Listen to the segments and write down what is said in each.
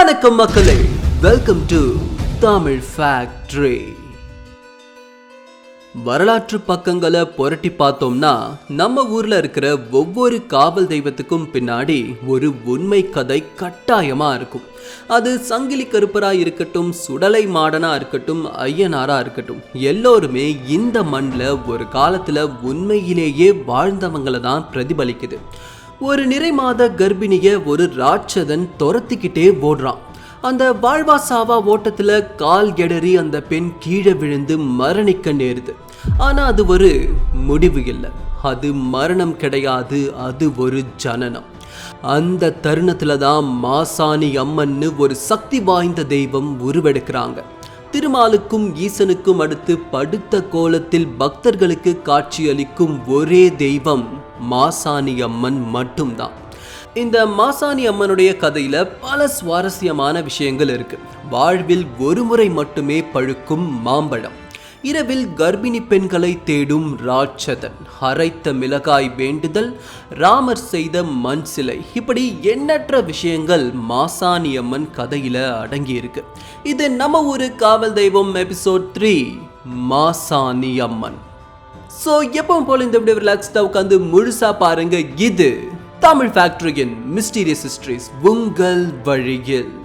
வணக்கம் மக்களே. Welcome to Tamil factory வரலாற்று பக்கங்களை புரட்டி பார்த்தோம்னா நம்ம ஊர்ல இருக்கிற ஒவ்வொரு காவல் தெய்வத்துக்கும் பின்னாடி ஒரு உண்மை கதை கட்டாயமா இருக்கும். அது சங்கிலி கருப்பரா இருக்கட்டும் சுடலை மாடனா இருக்கட்டும் ஐயனாரா இருக்கட்டும் எல்லோருமே இந்த மண்ணில் ஒரு காலத்துல உண்மையிலேயே வாழ்ந்தவங்களை தான் பிரதிபலிக்குது. ஒரு நிறை மாத கர்ப்பிணிய ஒரு ராட்சதன் துரத்திக்கிட்டே ஓடுறான். அந்த வாழ்வா சாவா ஓட்டத்துல கால் எடறி அந்த பெண் கீழே விழுந்து மரணிக்க நேருது. ஆனா அது ஒரு முடிவு இல்லை. அது மரணம் கிடையாது அது ஒரு ஜனனம். அந்த தருணத்துல தான் மாசாணி அம்மன்னு ஒரு சக்தி வாய்ந்த தெய்வம் உருவெடுக்கிறாங்க. திருமாலுக்கும் ஈசனுக்கும் அடுத்து படுத்த கோலத்தில் பக்தர்களுக்கு காட்சியளிக்கும் ஒரே தெய்வம் மாசாணி அம்மன் மட்டும்தான். இந்த மாசாணி அம்மனுடைய கதையில பல சுவாரஸ்யமான விஷயங்கள் இருக்கு. வாழ்வில் ஒரு முறை மட்டுமே பழுக்கும் மாம்பழம். இரவில் கர்ப்பிணி பெண்களை தேடும் ராட்சதன். அரைத்த மிளகாய் வேண்டுதல் ராமர் செய்த மண் சிலை. இப்படி எண்ணற்ற விஷயங்கள் மாசாணி அம்மன் கதையில அடங்கியிருக்கு. இது நம்ம ஊரு காவல் தெய்வம் episode three Masani Amman. So எப்பவும் போல இந்த வீடியோ ரிலாக்ஸ்டாக உட்காந்து முழுசா பாருங்க. இது தமிழ் ஃபேக்டரியின் மிஸ்டீரியஸ் ஹிஸ்டரிஸ் உங்கள் வழியில்.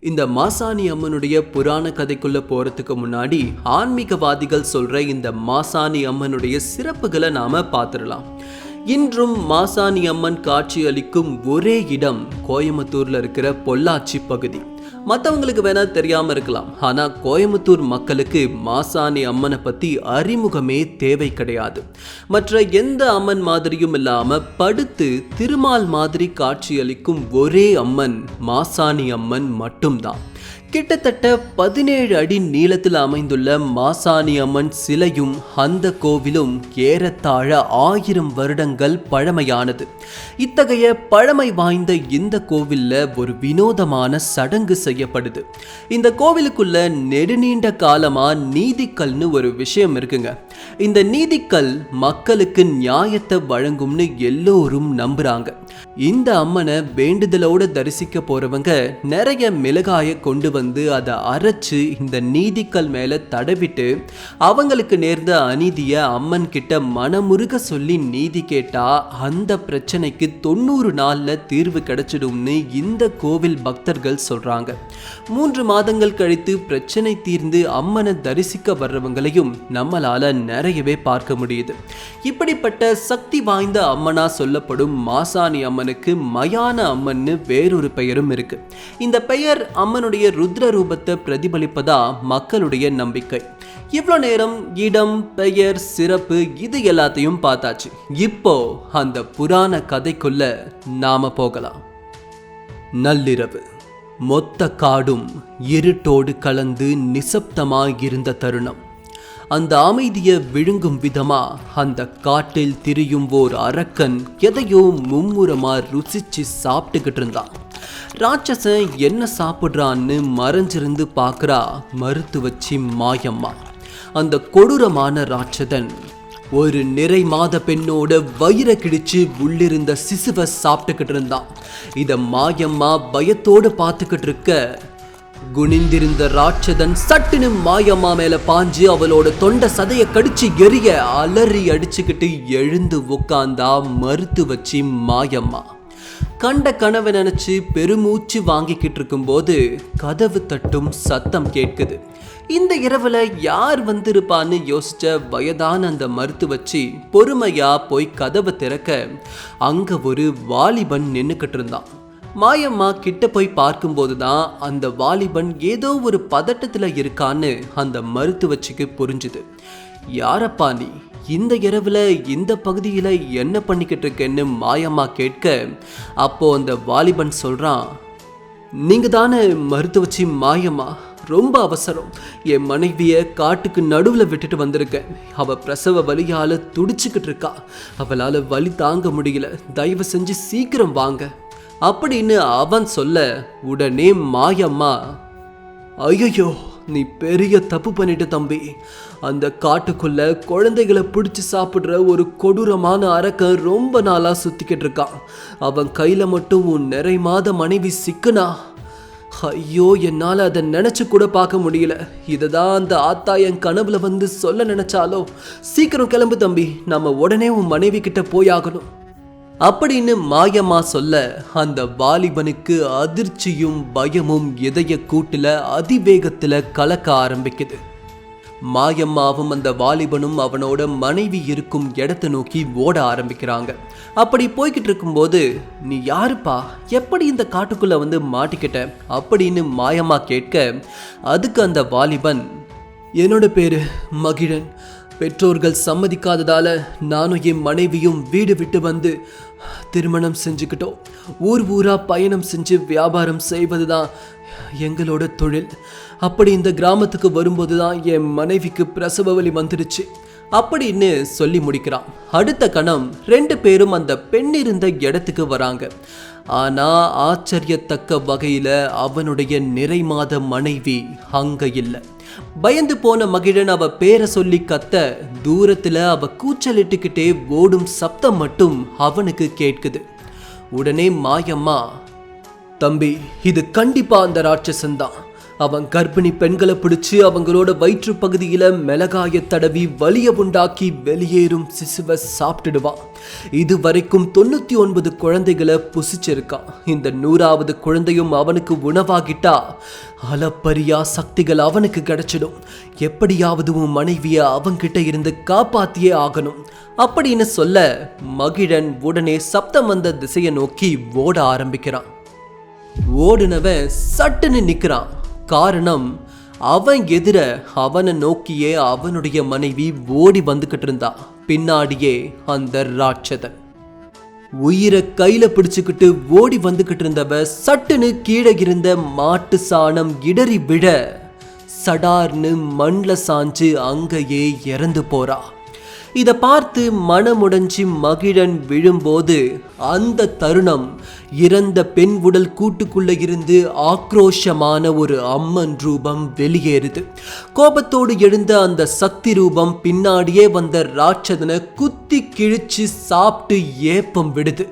இந்த மாசாணி அம்மனுடைய புராண கதைக்குள்ள போறதுக்கு முன்னாடி ஆன்மீகவாதிகள் சொல்ற இந்த மாசாணி அம்மனுடைய சிறப்புகளை நாம பார்த்துடலாம். இன்றும் மாசாணி அம்மன் காட்சி அளிக்கும் ஒரே இடம் கோயம்புத்தூர்ல இருக்கிற பொள்ளாச்சி பகுதி. மற்றவங்களுக்கு வேணா தெரியாமல் இருக்கலாம். ஆனால் கோயம்புத்தூர் மக்களுக்கு மாசாணி அம்மனை பற்றி அறிமுகமே தேவை கிடையாது. மற்ற எந்த அம்மன் மாதிரியும் இல்லாமல் படுத்து திருமால் மாதிரி காட்சியளிக்கும் ஒரே அம்மன் மாசாணி அம்மன் மட்டும்தான். கிட்டத்தட்ட பதினேழு அடி நீளத்தில் அமைந்துள்ள மாசாணி அம்மன் சிலையும் அந்த கோவிலும் ஏறத்தாழ ஆயிரம் வருடங்கள் பழமையானது. இத்தகைய பழமை வாய்ந்த இந்த கோவில்ல ஒரு வினோதமான சடங்கு செய்யப்படுது. இந்த கோவிலுக்குள்ள நெடுநீண்ட காலமா நீதிக்கல்னு ஒரு விஷயம் இருக்குங்க. இந்த நீதிக்கல் மக்களுக்கு நியாயத்தை வழங்கும்னு எல்லோரும் நம்புறாங்க. இந்த அம்மனை வேண்டுதலோட தரிசிக்க போறவங்க நிறைய மிளகாயை கொண்டு வந்து அதை அரைச்சு இந்த நீதிக்கல் மேல தடவிட்டு அவங்களுக்கு நேர்ந்த அநீதிய அம்மன் கிட்ட மனமுருக சொல்லி நீதி கேட்டா அந்த பிரச்சனைக்கு தொண்ணூறு நாள்ல தீர்வு கிடைச்சிடும்னு இந்த கோவில் பக்தர்கள் சொல்றாங்க. மூன்று மாதங்கள் கழித்து பிரச்சனை தீர்ந்து அம்மனை தரிசிக்க வர்றவங்களையும் நம்மளால நிறையவே பார்க்க முடியுது. இப்படிப்பட்ட சக்தி வாய்ந்த அம்மனா சொல்லப்படும் மாசாணி அம்மனுக்கு மயான அம்மன்னு வேறொரு பெயரும் இருக்கு. இந்த பெயர் அம்மனுடைய ருத்ர ரூபத்தை பிரதிபலிப்பதா மக்களுடைய நம்பிக்கை. இவ்வளோ நேரம் இடம் பெயர் சிறப்பு இது எல்லாத்தையும் பார்த்தாச்சு. இப்போ அந்த புராண கதைக்குள்ள நாம போகலாம். நள்ளிரவு. மொத்த காடும் இருட்டோடு கலந்து நிசப்தமாயிருந்த தருணம். அந்த அமைதியை விழுங்கும் விதமா? அந்த காட்டில் திரியும் ஓர் அரக்கன் எதையோ மும்முரமா ருசிச்சு சாப்பிட்டுக்கிட்டு இருந்தான். ராட்சசன் என்ன சாப்பிட்றான்னு மறைஞ்சிருந்து பார்க்குறா மருத்துவச்சி மாயம்மா. அந்த கொடூரமான ராட்சதன் ஒரு நிறை மாத பெண்ணோட வயிறை கிடிச்சு உள்ளிருந்த சிசுவை சாப்பிட்டுக்கிட்டு இருந்தான். இதை மாயம்மா பயத்தோடு பார்த்துக்கிட்டு இருக்க குனிந்திருந்த ராட்சதன் சட்டுன்னு மாயம்மா மேல பாஞ்சு அவளோட தொண்டை சதைய கடிச்சு எரிய அலறி அடிச்சுக்கிட்டு எழுந்து உட்காந்தா மறுத்து வச்சு மாயம்மா. கண்ட கனவை நினைச்சு பெருமூச்சு வாங்கிக்கிட்டு இருக்கும்போது கதவு தட்டும் சத்தம் கேட்குது. இந்த இரவுல யார் வந்திருப்பான்னு யோசிச்ச வயதான அந்த மருத்துவச்சி பொறுமையா போய் கதவை திறக்க அங்க ஒரு வாலிபன் நின்னுக்கிட்டு இருந்தான். மாயம்மா கிட்ட போய் பார்க்கும்போது தான் அந்த வாலிபன் ஏதோ ஒரு பதட்டத்தில் இருக்கான்னு அந்த மருத்துவச்சிக்கு புரிஞ்சுது. யாரப்பா நீ? இந்த இரவில் இந்த பகுதியில் என்ன பண்ணிக்கிட்டு இருக்கேன்னு மாயம்மா கேட்க அப்போது அந்த வாலிபன் சொல்கிறான் நீங்கள் தானே மருத்துவச்சி மாயம்மா ரொம்ப அவசரம். என் மனைவியை காட்டுக்கு நடுவில் விட்டுட்டு வந்திருக்கேன். அவள் பிரசவ வழியால் துடிச்சுக்கிட்டு இருக்கா. அவளால் வலி தாங்க முடியல. தயவு செஞ்சு சீக்கிரம் வாங்க. அப்படின்னு அவன் சொல்ல உடனே மாயம்மா ஐயோ நீ பெரிய தப்பு பண்ணிட்ட தம்பி. அந்த காட்டுக்குள்ள குழந்தைகளை பிடிச்சி சாப்பிட்ற ஒரு கொடூரமான அரக்கன் ரொம்ப நாளா சுத்திக்கிட்டு இருக்கான். அவன் கையில மட்டும் உன் நிறை மாத மனைவி சிக்குனா ஐயோ என்னால் அதை நினச்சி கூட பார்க்க முடியல. இதை தான் அந்த ஆத்தா என் கனவுல வந்து சொல்ல நினைச்சாலோ சீக்கிரம் கிளம்பு தம்பி. நம்ம உடனே உன் மனைவி கிட்ட போயாகணும். அப்படின்னு மாயம்மா சொல்ல அந்த வாலிபனுக்கு அதிர்ச்சியும் பயமும் இதய கூட்டில் அதிவேகத்தில் கலக்க ஆரம்பிக்குது. மாயம்மாவும் அந்த வாலிபனும் அவனோட மனைவி இருக்கும் இடத்தை நோக்கி ஓட ஆரம்பிக்கிறாங்க. அப்படி போய்கிட்டு இருக்கும்போது நீ யாருப்பா? எப்படி இந்த காட்டுக்குள்ளே வந்து மாட்டிக்கிட்ட? அப்படின்னு மாயம்மா கேட்க அதுக்கு அந்த வாலிபன் என்னோட பேர் மகிழன். பெற்றோர்கள் சம்மதிக்காததால் நானும் என் மனைவியும் வீடு விட்டு வந்து திருமணம் செஞ்சுக்கிட்டோம். ஊர் ஊராக பயணம் செஞ்சு வியாபாரம் செய்வது தான் எங்களோட தொழில். அப்படி இந்த கிராமத்துக்கு வரும்போது தான் என் மனைவிக்கு பிரசவ வலி வந்துடுச்சு. அப்படின்னு சொல்லி முடிக்கிறான். அடுத்த கணம் ரெண்டு பேரும் அந்த பெண் இருந்த இடத்துக்கு வராங்க. ஆனால் ஆச்சரியத்தக்க வகையில் அவனுடைய நிறைமாத மனைவி அங்க இல்லை. பயந்து போன மகிழன் அவ பேரை சொல்லி கத்த தூரத்துல அவ கூச்சலிட்டுக்கிட்டே ஓடும் சப்தம் மட்டும் அவனுக்கு கேட்குது. உடனே மாயம்மா தம்பி இது கண்டிப்பா அந்த ராட்சசன் தான் அவன் கர்ப்பிணி பெண்களை பிடிச்சு அவங்களோட வயிற்று பகுதியில மிளகாய தடவி வலிய உண்டாக்கி வெளியேறும் சிசுவை சாப்பிட்டுடுவான் இது வரைக்கும் தொண்ணூத்தி ஒன்பது குழந்தைகளை புசிச்சிருக்கான் இந்த நூறாவது குழந்தையும் அவனுக்கு உணவாகிட்டா அளப்பரியா சக்திகள் அவனுக்கு கிடைச்சிடும். எப்படியாவது உன் மனைவியை அவன்கிட்ட இருந்து காப்பாத்தியே ஆகணும். அப்படின்னு சொல்ல மகிழன் உடனே சப்தம் வந்த திசையை நோக்கி ஓட ஆரம்பிக்கிறான். ஓடுனவன் சட்டுன்னு நிற்கிறான் காரணம் அவன் எதிர அவனை நோக்கியே அவனுடைய மனைவி ஓடி வந்துக்கிட்டு இருந்தா. பின்னாடியே அந்த ராட்சதன். உயிரை கையில பிடிச்சுக்கிட்டு ஓடி வந்துக்கிட்டு இருந்தவ சட்டுன்னு கீழே இருந்த மாட்டு சாணம் இடறி விட சடார்னு மண்ல சாஞ்சு அங்கேயே இறந்து போறா. இதை பார்த்து மனமுடைஞ்சி மகிழன் விழும்போது அந்த தருணம் இறந்த பெண் உடல் கூட்டுக்குள்ளே இருந்து ஆக்ரோஷமான ஒரு அம்மன் ரூபம் வெளியேறுது. கோபத்தோடு எழுந்த அந்த சக்தி ரூபம் பின்னாடியே வந்த ராட்சதனை குத்தி கிழிச்சு சாப்பிட்டு ஏப்பம் விடுது.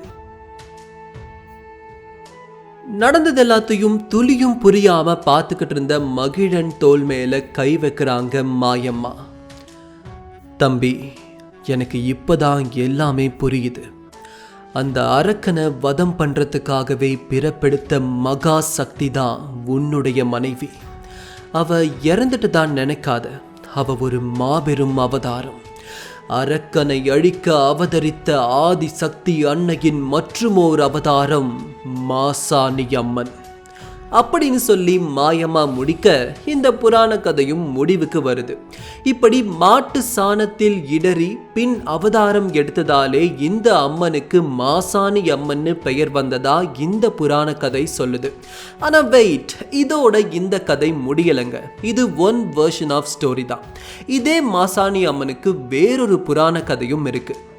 நடந்தது எல்லாத்தையும் துளியும் புரியாம பார்த்துக்கிட்டு இருந்த மகிழன் தோல் மேல கை வைக்கிறாங்க மாயம்மா. தம்பி எனக்கு இப்போதான் எல்லாமே புரியுது. அந்த அரக்கனை வதம் பண்ணுறதுக்காகவே பிறப்பெடுத்த மகா சக்தி தான் உன்னுடைய மனைவி. அவ இறந்துட்டு தான் நினைக்காத. அவ ஒரு மாபெரும் அவதாரம். அரக்கனை அழிக்க அவதரித்த ஆதி சக்தி அன்னையின் மற்றுமோர் அவதாரம் மாசாணி அம்மன் அப்படின்னு சொல்லி மாயமா முடிக்க இந்த புராண கதையும் முடிவுக்கு வருது. இப்படி மாட்டு சாணத்தில் இடறி பின் அவதாரம் எடுத்ததாலே இந்த அம்மனுக்கு மாசாணி அம்மன்னு பெயர் வந்ததா இந்த புராண கதை சொல்லுது. ஆனா வெயிட் இதோட இந்த கதை முடியலைங்க. இது ஒன் வெர்ஷன் ஆஃப் ஸ்டோரி தான். இதே மாசாணி அம்மனுக்கு வேறொரு புராண கதையும் இருக்குது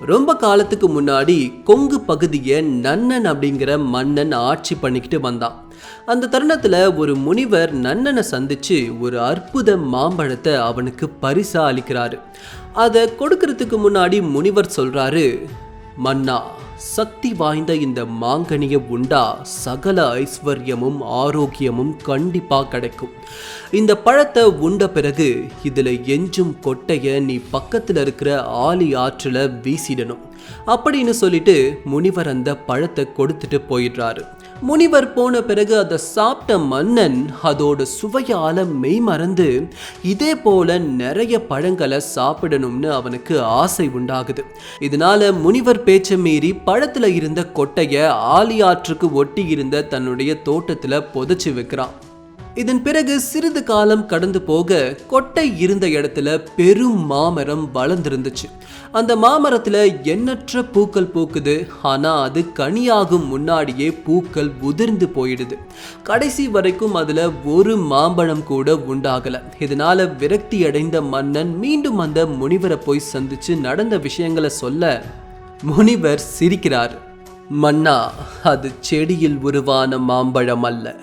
ரொம்ப காலத்துக்கு முன்னாடி கொங்கு பகுதியை நன்னன் அப்படிங்கிற மன்னன் ஆட்சி பண்ணிக்கிட்டு வந்தான். அந்த தருணத்தில் ஒரு முனிவர் நன்னனை சந்திச்சு ஒரு அற்புத மாம்பழத்தை அவனுக்கு பரிசா அளிக்கிறாரு. அதை கொடுக்கறதுக்கு முன்னாடி முனிவர் சொல்றாரு மன்னா சக்தி வாய்ந்த இந்த மாங்கனிய உண்டா சகல ஐஸ்வர்யமும் ஆரோக்கியமும் கண்டிப்பா கிடைக்கும். இந்த பழத்தை உண்ட பிறகு இதுல எஞ்சும் கொட்டைய நீ பக்கத்துல இருக்கிற ஆலி ஆற்றுல வீசிடணும். அப்படின்னு சொல்லிட்டு முனிவர் அந்த பழத்தை கொடுத்துட்டு போயிடுறாரு. முனிவர் போன பிறகு அதை சாப்பிட்ட மன்னன் அதோட சுவையால மெய் மறந்து இதே போல நிறைய பழங்களை சாப்பிடணும்னு அவனுக்கு ஆசை உண்டாகுது. இதனால முனிவர் பேச்சை மீறி பழத்துல இருந்த கொட்டைய ஆலியாற்றுக்கு ஒட்டி இருந்த தன்னுடைய தோட்டத்துல புதைச்சு வைக்கிறான். இதன் பிறகு சிறிது காலம் கடந்து போக கொட்டை இருந்த இடத்துல பெரும் மாமரம் வளர்ந்திருந்துச்சு. அந்த மாமரத்துல எண்ணற்ற பூக்கள் பூக்குது. ஆனா அது கனியாகும் முன்னாடியே பூக்கள் உதிர்ந்து போயிடுது. கடைசி வரைக்கும் அதுல ஒரு மாம்பழம் கூட உண்டாகல. இதனால விரக்தி அடைந்த மன்னன் மீண்டும் அந்த முனிவரை போய் சந்திச்சு நடந்த விஷயங்களை சொல்ல முனிவர் சிரிக்கிறார். மன்னா அது செடியில் உருவான மாம்பழம் அல்ல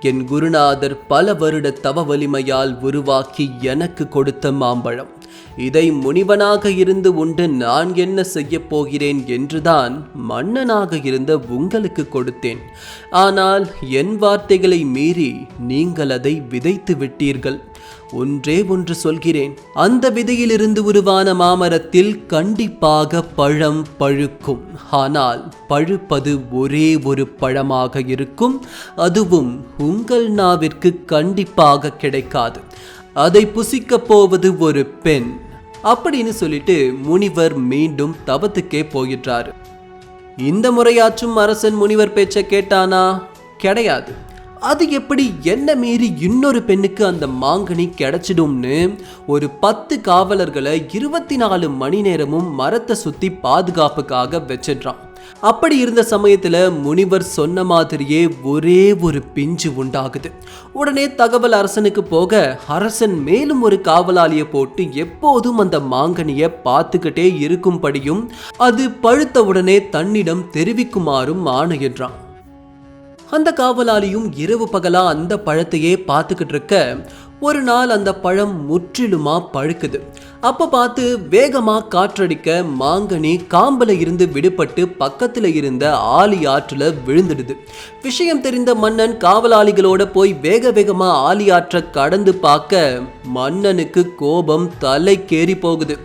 என் குருநாதர் பல வருட தவ வலிமையால் உருவாக்கி எனக்கு கொடுத்த மாம்பழம். இதை முனிவனாக இருந்து உண்டு நான் என்ன செய்யப் போகிறேன் என்றுதான் மன்னனாக இருந்த உங்களுக்கு கொடுத்தேன். ஆனால் என் வார்த்தைகளை மீறி நீங்கள் அதை விதைத்து விட்டீர்கள். ஒன்றே ஒன்று சொல்கிறேன். அந்த விதையிலிருந்து உருவான மாமரத்தில் கண்டிப்பாக பழம் பழுக்கும். ஆனால் பழுப்பது ஒரே ஒரு பழமாக இருக்கும். அதுவும் உங்கள் நாவிற்கு கண்டிப்பாக கிடைக்காது. அதை புசிக்கப் போவது ஒரு பெண். அப்படின்னு சொல்லிட்டு முனிவர் மீண்டும் தவத்துக்கே போயிட்டாரு இந்த முறையாச்சும் அரசன் முனிவர் பேச்சை கேட்டானா? கிடையாது. அது எப்படி என்ன மீறி இன்னொரு பெண்ணுக்கு அந்த மாங்கனி கிடைச்சிடும்னு ஒரு பத்து காவலர்களை இருபத்தி நாலு மணி நேரமும் மரத்தை சுத்தி பாதுகாப்புக்காக வச்சிடுறான். அப்படி இருந்த சமயத்துல முனிவர் சொன்ன மாதிரியே ஒரே ஒரு பிஞ்சு உண்டாகுது. உடனே தகவல் அரசனுக்கு போக அரசன் மேலும் ஒரு காவலாளியை போட்டு எப்போதும் அந்த மாங்கனியை பார்த்துக்கிட்டே இருக்கும்படியும் அது பழுத்த உடனே தன்னிடம் தெரிவிக்குமாறும் ஆணையிடுறான் அந்த காவலாளியும் இரவு பகலா அந்த பழத்தையே பார்த்துக்கிட்டு இருக்க ஒரு நாள் அந்த பழம் முற்றிலுமா பழுக்குது. அப்ப பார்த்து வேகமா காற்றடிக்க மாங்கனி காம்பல இருந்து விடுபட்டு பக்கத்துல இருந்த ஆலி ஆற்றுல விழுந்துடுது. விஷயம் தெரிந்த மன்னன் காவலாளிகளோட போய் வேக வேகமா ஆலி ஆற்றை கடந்து பார்க்க மன்னனுக்கு கோபம் தலைக்கேறி போகுது.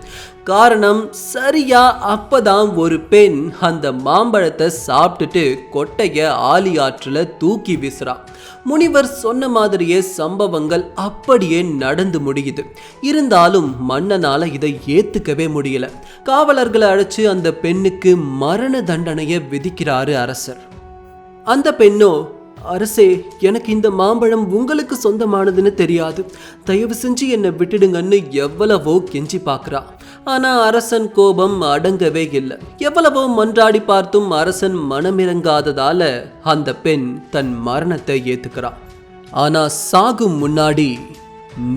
காரணம் சரியா அப்பதான் ஒரு பெண் அந்த மாம்பழத்தை சாப்பிட்டுட்டு கொட்டைய ஆலி ஆற்றுல தூக்கி வீசுறா. முனிவர் சொன்ன மாதிரியே சம்பவங்கள் அப்படியே நடந்து முடியுது. இருந்தாலும் மன்னனால இதை ஏத்துக்கவே முடியல. காவலர்களை அழைச்சு அந்த பெண்ணுக்கு மரண தண்டனையை விதிக்கிறாரு அரசர். அந்த பெண்ணோ அரசே எனக்கு இந்த மாம்பழம் உங்களுக்கு சொந்தமானதுன்னு தெரியாது. தயவு செஞ்சு என்னை விட்டுடுங்கன்னு எவ்வளவோ கெஞ்சி பார்க்குறா. ஆனால் அரசன் கோபம் அடங்கவே இல்லை. எவ்வளவோ மன்றாடி பார்த்தும் அரசன் மனமிறங்காததால அந்த பெண் தன் மரணத்தை ஏற்றுக்கிறான் ஆனால் சாகும் முன்னாடி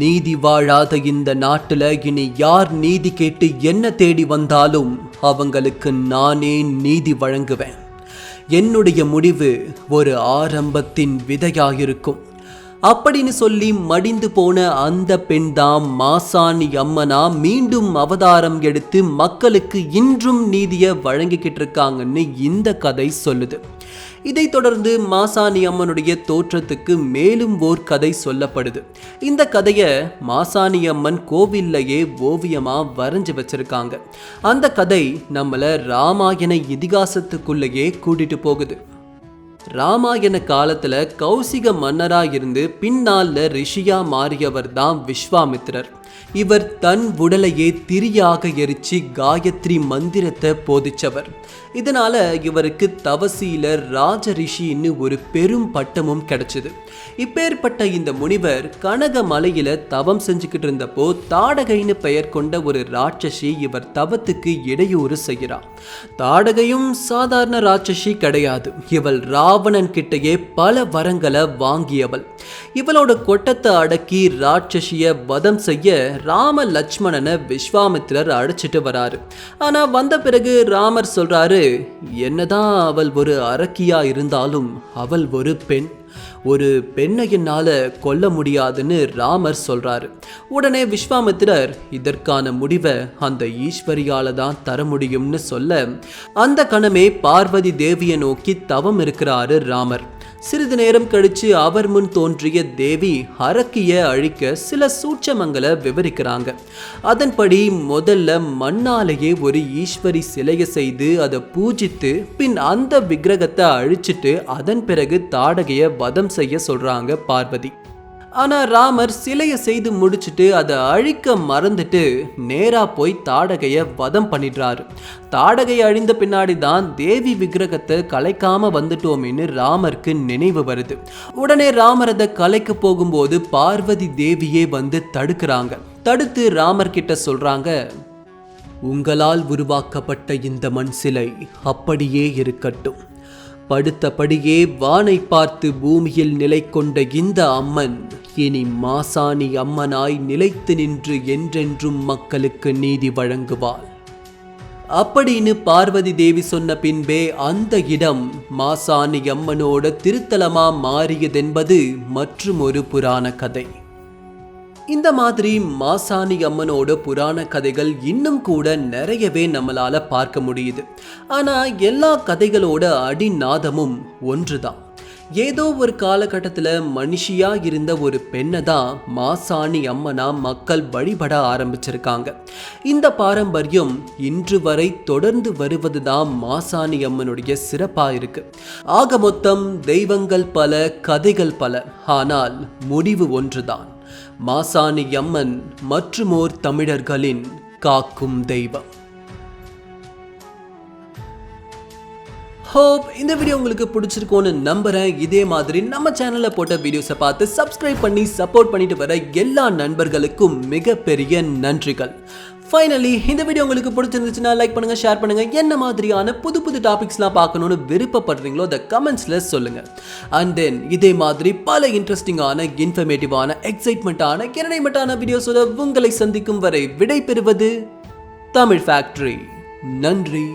நீதி வாழாத இந்த நாட்டில் இனி யார் நீதி கேட்டு என்ன தேடி வந்தாலும் அவங்களுக்கு நானே நீதி வழங்குவேன். என்னுடைய முடிவு ஒரு ஆரம்பத்தின் விதையாயிருக்கும். அப்படின்னு சொல்லி மடிந்து போன அந்த பெண் தான் மாசாணி அம்மனா மீண்டும் அவதாரம் எடுத்து மக்களுக்கு இன்றும் நீதியை வழங்கிக்கிட்டு இருக்காங்கன்னு இந்த கதை சொல்லுது. இதைத் தொடர்ந்து மாசாணி அம்மனுடைய தோற்றத்துக்கு மேலும் ஓர் கதை சொல்லப்படுது. இந்த கதையை மாசாணி அம்மன் கோவில்லையே ஓவியமாக வரைஞ்சு வச்சிருக்காங்க. அந்த கதை நம்மளை ராமாயண இதிகாசத்துக்குள்ளேயே கூட்டிட்டு போகுது. ராமாயண காலத்துல கௌசிக மன்னரா இருந்து பின்னால ரிஷியா மாறியவர் தான் விஸ்வாமித்திரர். இவர் தன் உடலையே திரியாக எரிச்சு காயத்ரி மந்திரத்தை போதிச்சவர். இதனால இவருக்கு தவசியில ராஜ ரிஷின்னு ஒரு பெரும் பட்டமும் கிடைச்சது. இப்பேற்பட்ட இந்த முனிவர் கனக மலையில தவம் செஞ்சுக்கிட்டு இருந்தப்போ தாடகைன்னு பெயர் கொண்ட ஒரு ராட்சசி இவர் தவத்துக்கு இடையூறு செய்கிறார். தாடகையும் சாதாரண ராட்சசி கிடையாது. இவள் ராவணன் கிட்டேயே பல வரங்களை வாங்கியவள். இவளோட கொட்டத்தை அடக்கி ராட்சசிய வதம் செய்ய ராம லட்சுமணனை விஸ்வாமித்திரர் அழைச்சிட்டு வராரு. ஆனா வந்த பிறகு ராமர் சொல்றாரு என்னதான் அவள் ஒரு அரக்கியா இருந்தாலும் அவள் ஒரு பெண். ஒரு பெண்ணை என்னால் கொல்ல முடியாதுன்னு ராமர் சொல்றாரு. உடனே விஸ்வாமித்திரர் இதற்கான முடிவை அந்த ஈஸ்வரியால தான் தர முடியும்னு சொல்ல அந்த கணமே பார்வதி தேவியை நோக்கி தவம் இருக்கிறாரு ராமர். சிறிது நேரம் கழிச்சு அவர் முன் தோன்றிய தேவி அரக்கிய அழிக்க சில சூட்சமங்களை விவரிக்கிறாங்க. அதன்படி முதல்ல மண்ணாலேயே ஒரு ஈஸ்வரி சிலையை செய்து அதை பூஜித்து பின் அந்த விக்கிரகத்தை அழிச்சிட்டு அதன் பிறகு தாடகையை வதம் செய்ய சொல்றாங்க பார்வதி. ஆனால் ராமர் சிலையை செய்து முடிச்சுட்டு அதை அழிக்க மறந்துட்டு நேராக போய் தாடகையை வதம் பண்ணிடுறாரு. தாடகை அழிந்த பின்னாடி தான் தேவி விக்கிரகத்தை கலைக்காம வந்துட்டோமேன்னு ராமருக்கு நினைவு வருது. உடனே ராமர் அதை கலைக்க போகும்போது பார்வதி தேவியே வந்து தடுக்கிறாங்க. தடுத்து ராமர் கிட்ட சொல்றாங்க உங்களால் உருவாக்கப்பட்ட இந்த மண் சிலை அப்படியே இருக்கட்டும். படுத்தபடியே வானை பார்த்து பூமியில் நிலை கொண்ட இந்த அம்மன் இனி மாசாணி அம்மனாய் நிலைத்து நின்று என்றென்றும் மக்களுக்கு நீதி வழங்குவாள். அப்படின்னு பார்வதி தேவி சொன்ன பின்பே அந்த இடம் மாசாணி அம்மனோட திருத்தலமா மாறியதென்பது மற்றும் ஒரு புராண கதை. இந்த மாதிரி மாசாணி அம்மனோட புராண கதைகள் இன்னும் கூட நிறையவே நம்மளால பார்க்க முடியுது. ஆனா எல்லா கதைகளோட அடிநாதமும் ஒன்றுதான். ஏதோ ஒரு காலகட்டத்தில் மனுஷியாக இருந்த ஒரு பெண்ணை தான் மாசாணி அம்மனா மக்கள் வழிபட ஆரம்பிச்சிருக்காங்க. இந்த பாரம்பரியம் இன்று வரை தொடர்ந்து வருவது தான் மாசாணி அம்மனுடைய சிறப்பாக இருக்கு. ஆக மொத்தம் தெய்வங்கள் பல கதைகள் பல. ஆனால் முடிவு ஒன்றுதான். மாசாணி அம்மன் மற்றுமோர் தமிழர்களின் காக்கும் தெய்வம். ஹோப் இந்த வீடியோ உங்களுக்கு பிடிச்சிருக்கோன்னு நம்புகிறேன் இதே மாதிரி நம்ம சேனலில் போட்ட வீடியோஸை பார்த்து சப்ஸ்கிரைப் பண்ணி சப்போர்ட் பண்ணிட்டு வர எல்லா நண்பர்களுக்கும் மிகப்பெரிய நன்றிகள். ஃபைனலி இந்த வீடியோ உங்களுக்கு பிடிச்சிருந்துச்சுன்னா லைக் பண்ணுங்க ஷேர் பண்ணுங்க. என்ன மாதிரியான புது புது டாபிக்ஸ்லாம் பார்க்கணும்னு விருப்பப்படுறீங்களோ அதை கமெண்ட்ஸில் சொல்லுங்க. அண்ட் தென் இதே மாதிரி பல இன்ட்ரெஸ்டிங்கான இன்ஃபர்மேட்டிவான எக்ஸைட்மெண்ட்டான என்டர்டைன்மெண்ட்டான வீடியோஸோட உங்களை சந்திக்கும் வரை விடை பெறுவது தமிழ் ஃபேக்ட்ரி நன்றி.